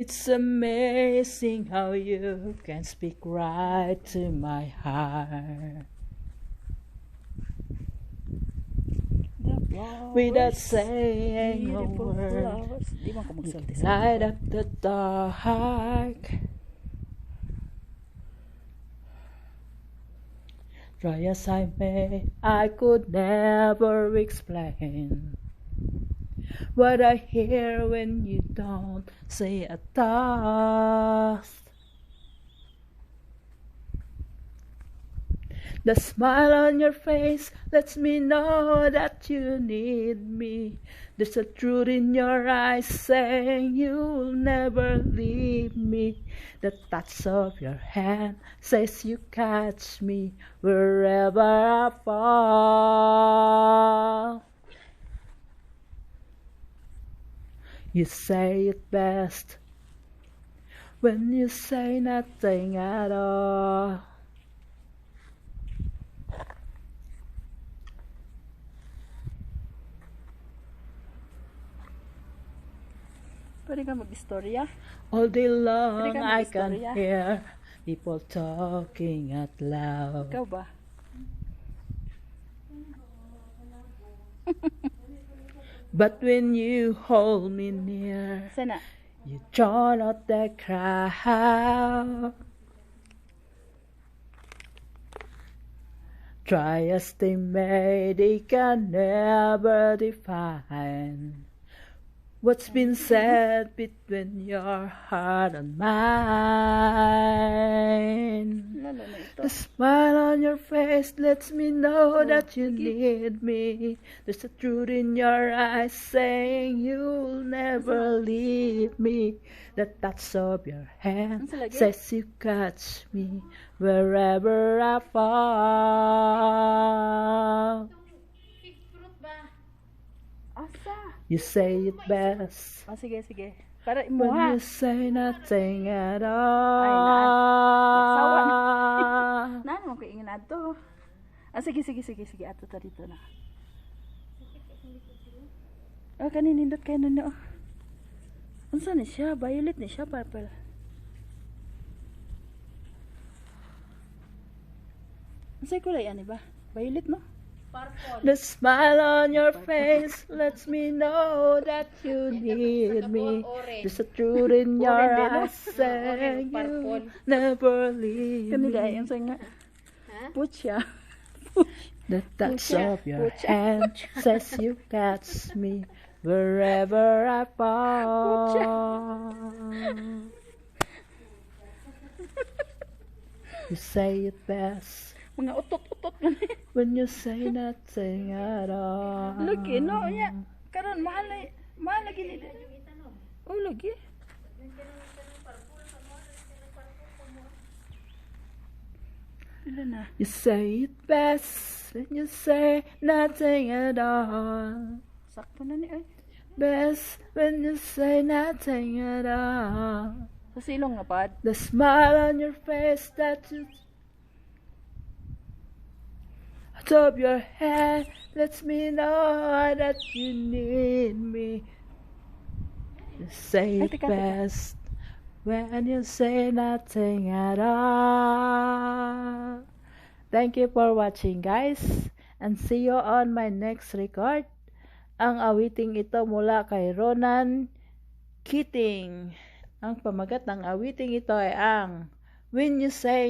It's amazing how you can speak right to my heart without saying a word. flowers. Di man ko You magsulti can sa light up the dark. Try as I may, I could never explain what I hear when you don't say a thought. The smile on your face lets me know that you need me. There's a truth in your eyes saying you'll never leave me. The touch of your hand says you catch me wherever I fall. You say it best when you say nothing at all. Pwede ka mag-istorya? All day long I can hear people talking out loud. Ikaw ba? But when you hold me near, Sana? you drown out the crowd. Try as they may, they can never define what's been said between your heart and mine. The smile on your face lets me know that you need me. There's a truth in your eyes saying you'll never leave me. The touch of your hand says you catch me wherever I fall. You say it best Ah, sige, sige. Para when you say nothing at all. Ah, sige, sige, sige, sige. Ato ta dito na. Ah, kanin nindot kayo nun oh. Unsa ni siya? Violet ni siya, purple. Unsay kulay ani ba? Violet no? The smile on your face lets me know that you need me. There's a truth in your eyes saying you never leave Kanila ay me. unsay nga. Pucha. The touch Pucha, of your pucha, hand says you catch me wherever I fall. You say it best Mga utot-utot man. when you say nothing at all. Lagi no nya. Karon mahal na mahal ni. Oh lagi. You say it best when you say nothing at all. Sakto na ni ay. Best when you say nothing at all. Sa silong na pad. The smile on your face that you top your head lets me know that you need me. You say it best when you say nothing at all. Thank you for watching guys and see you on my next record. Ang awiting ito mula kay Ronan Keating. Ang pamagat ng awiting ito ay ang When You Say